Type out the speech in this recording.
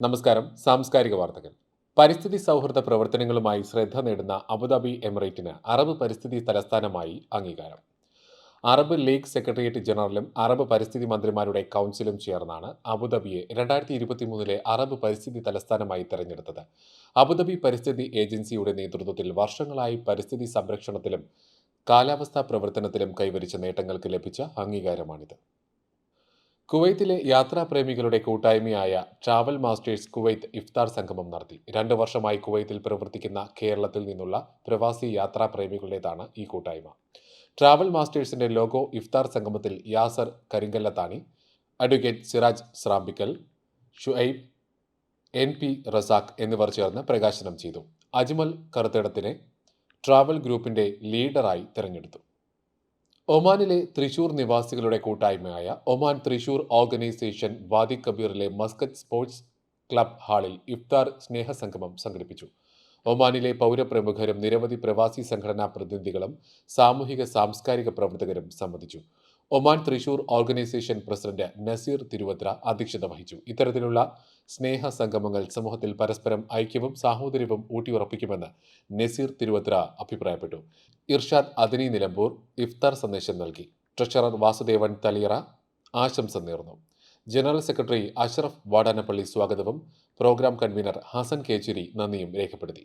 നമസ്കാരം. സാംസ്കാരിക വാർത്തകൾ. പരിസ്ഥിതി സൗഹൃദ പ്രവർത്തനങ്ങളുമായി ശ്രദ്ധ നേടുന്ന അബുദാബി എമിറേറ്റിന് അറബ് പരിസ്ഥിതി തലസ്ഥാനമായി അംഗീകാരം. അറബ് ലീഗ് സെക്രട്ടേറിയറ്റ് ജനറലും അറബ് പരിസ്ഥിതി മന്ത്രിമാരുടെ കൗൺസിലും ചേർന്നാണ് അബുദാബിയെ രണ്ടായിരത്തി ഇരുപത്തി മൂന്നിലെ അറബ് പരിസ്ഥിതി തലസ്ഥാനമായി തെരഞ്ഞെടുത്തത്. അബുദാബി പരിസ്ഥിതി ഏജൻസിയുടെ നേതൃത്വത്തിൽ വർഷങ്ങളായി പരിസ്ഥിതി സംരക്ഷണത്തിലും കാലാവസ്ഥാ പ്രവർത്തനത്തിലും കൈവരിച്ച നേട്ടങ്ങൾക്ക് ലഭിച്ച അംഗീകാരമാണിത്. കുവൈത്തിലെ യാത്രാപ്രേമികളുടെ കൂട്ടായ്മയായ ട്രാവൽ മാസ്റ്റേഴ്സ് കുവൈത്ത് ഇഫ്താർ സംഗമം നടത്തി. രണ്ടു വർഷമായി കുവൈത്തിൽ പ്രവർത്തിക്കുന്ന കേരളത്തിൽ നിന്നുള്ള പ്രവാസി യാത്രാപ്രേമികളുടേതാണ് ഈ കൂട്ടായ്മ. ട്രാവൽ മാസ്റ്റേഴ്സിന്റെ ലോഗോ ഇഫ്താർ സംഗമത്തിൽ Yasar Karinkallathani advocate Siraj Srambikkal Shuaib N P Razak എന്നിവർ ചേർന്ന് പ്രകാശനം ചെയ്തു. അജ്മൽ കറുത്തിടത്തിനെ ട്രാവൽ ഗ്രൂപ്പിന്റെ ലീഡറായി തിരഞ്ഞെടുത്തു. ഒമാനിലെ തൃശൂർ നിവാസികളുടെ കൂട്ടായ്മയായ ഒമാൻ തൃശൂർ ഓർഗനൈസേഷൻ വാദി കബീറിലെ മസ്കറ്റ് സ്പോർട്സ് ക്ലബ് ഹാളിൽ ഇഫ്താർ സ്നേഹസംഗമം സംഘടിപ്പിച്ചു. ഒമാനിലെ പൗരപ്രമുഖരും നിരവധി പ്രവാസി സംഘടനാ പ്രതിനിധികളും സാമൂഹിക സാംസ്കാരിക പ്രവർത്തകരും സംബന്ധിച്ചു. Oman Thrissur organisation president Naseer Thiruvathra അധ്യക്ഷത വഹിച്ചു. ഇത്തരത്തിലുള്ള സ്നേഹ സംഗമങ്ങൾ സമൂഹത്തിൽ പരസ്പരം ഐക്യവും സാഹോദര്യവും ഊട്ടിയുറപ്പിക്കുമെന്ന് നസീർ തിരുവത്ര അഭിപ്രായപ്പെട്ടു. ഇർഷാദ് അദനി നിലമ്പൂർ ഇഫ്താർ സന്ദേശം നൽകി. ട്രഷറർ വാസുദേവൻ തലിയറ ആശംസ നേർന്നു. ജനറൽ സെക്രട്ടറി അഷറഫ് വാടാനപ്പള്ളി സ്വാഗതവും പ്രോഗ്രാം കൺവീനർ ഹസൻ കേച്ചേരി നന്ദിയും രേഖപ്പെടുത്തി.